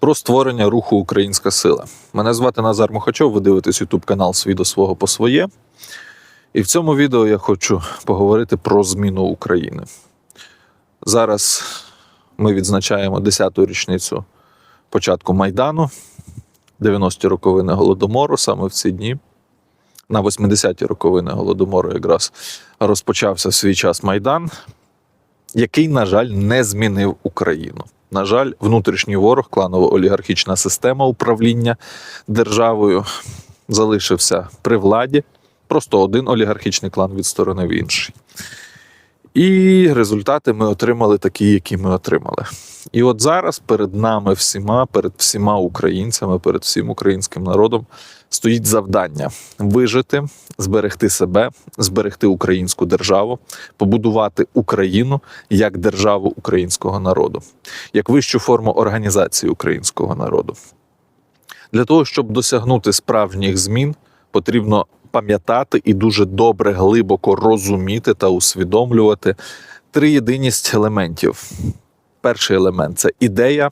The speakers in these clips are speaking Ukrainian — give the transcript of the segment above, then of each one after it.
про створення руху Українська сила. Мене звати Назар Мухачов, ви дивитесь YouTube канал Свій до свого по своє. І в цьому відео я хочу поговорити про зміну України. Зараз ми відзначаємо 10-ту річницю початку Майдану, 90-ті роковини Голодомору, саме в ці дні. На 80-ті роковини Голодомору якраз розпочався в свій час Майдан, який, на жаль, не змінив Україну. На жаль, внутрішній ворог, кланово-олігархічна система управління державою залишився при владі. Просто один олігархічний клан відсторонив інший. І результати ми отримали такі, які ми отримали. І от зараз перед нами всіма, перед всіма українцями, перед всім українським народом стоїть завдання вижити, зберегти себе, зберегти українську державу, побудувати Україну як державу українського народу, як вищу форму організації українського народу. Для того, щоб досягнути справжніх змін, потрібно пам'ятати і дуже добре, глибоко розуміти та усвідомлювати три єдиність елементів. Перший елемент це ідея,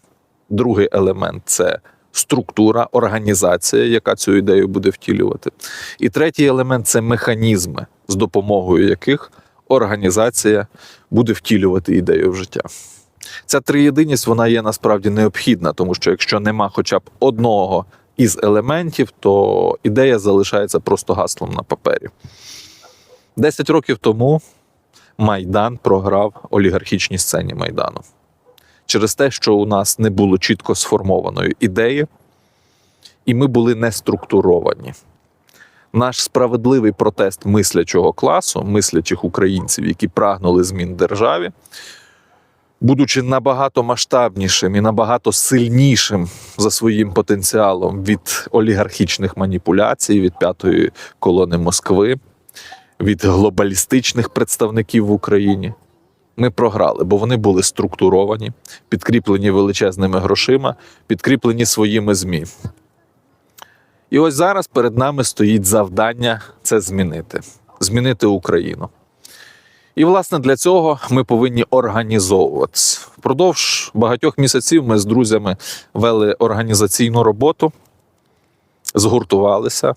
другий елемент це структура, організація, яка цю ідею буде втілювати. І третій елемент це механізми, з допомогою яких організація буде втілювати ідею в життя. Ця триєдиність вона є насправді необхідна, тому що якщо нема хоча б одного із елементів, то ідея залишається просто гаслом на папері. Десять років тому Майдан програв олігархічній сцені Майдану. Через те, що у нас не було чітко сформованої ідеї, і ми були не структуровані. Наш справедливий протест мислячого класу, мислячих українців, які прагнули змін державі, будучи набагато масштабнішим і набагато сильнішим за своїм потенціалом від олігархічних маніпуляцій, від п'ятої колони Москви, від глобалістичних представників в Україні, ми програли, бо вони були структуровані, підкріплені величезними грошима, підкріплені своїми ЗМІ. І ось зараз перед нами стоїть завдання це змінити, змінити Україну. І, власне, для цього ми повинні організовуватися. Впродовж багатьох місяців ми з друзями вели організаційну роботу, згуртувалися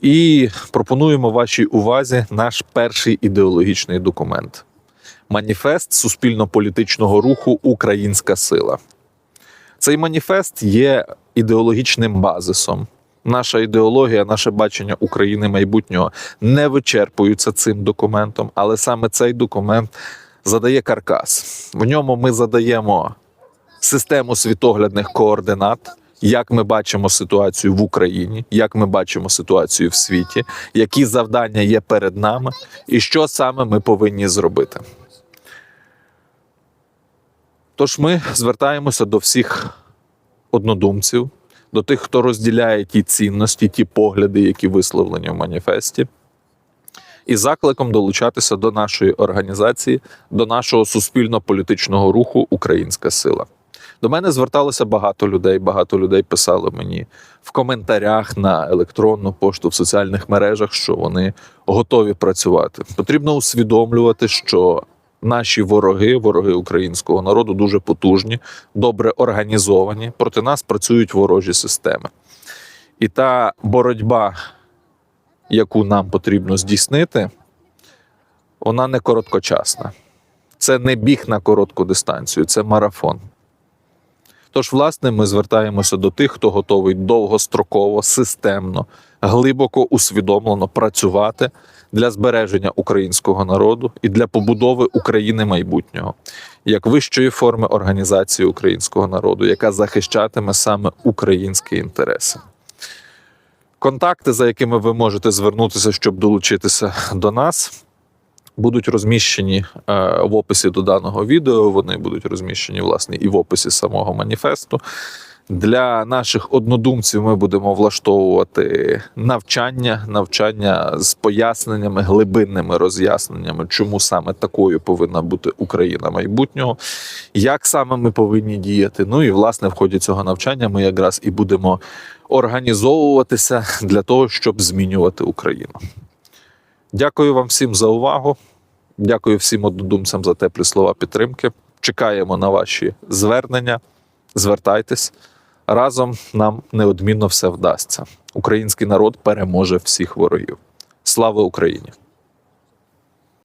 і пропонуємо вашій увазі наш перший ідеологічний документ маніфест суспільно-політичного руху Українська сила. Цей маніфест є ідеологічним базисом. Наша ідеологія, наше бачення України майбутнього не вичерпуються цим документом, але саме цей документ задає каркас. В ньому ми задаємо систему світоглядних координат, як ми бачимо ситуацію в Україні, як ми бачимо ситуацію в світі, які завдання є перед нами, і що саме ми повинні зробити. Тож ми звертаємося до всіх однодумців, до тих, хто розділяє ті цінності, ті погляди, які висловлені в маніфесті, і закликом долучатися до нашої організації, до нашого суспільно-політичного руху Українська сила. До мене зверталося багато людей. Багато людей писали мені в коментарях на електронну пошту в соціальних мережах, що вони готові працювати. Потрібно усвідомлювати, що наші вороги, вороги українського народу, дуже потужні, добре організовані. Проти нас працюють ворожі системи. І та боротьба, яку нам потрібно здійснити, вона не короткочасна. Це не біг на коротку дистанцію, це марафон. Тож, власне, ми звертаємося до тих, хто готовий довгостроково, системно, глибоко усвідомлено працювати для збереження українського народу і для побудови України майбутнього як вищої форми організації українського народу, яка захищатиме саме українські інтереси. Контакти, за якими ви можете звернутися, щоб долучитися до нас, будуть розміщені е, в описі до даного відео. Вони будуть розміщені, власне, і в описі самого маніфесту. Для наших однодумців ми будемо влаштовувати навчання, навчання з поясненнями, глибинними роз'ясненнями, чому саме такою повинна бути Україна майбутнього, як саме ми повинні діяти. Ну і власне в ході цього навчання ми якраз і будемо організовуватися для того, щоб змінювати Україну. Дякую вам всім за увагу. Дякую всім однодумцям за теплі слова підтримки. Чекаємо на ваші звернення. Звертайтесь. Разом нам неодмінно все вдасться. Український народ переможе всіх ворогів. Слава Україні!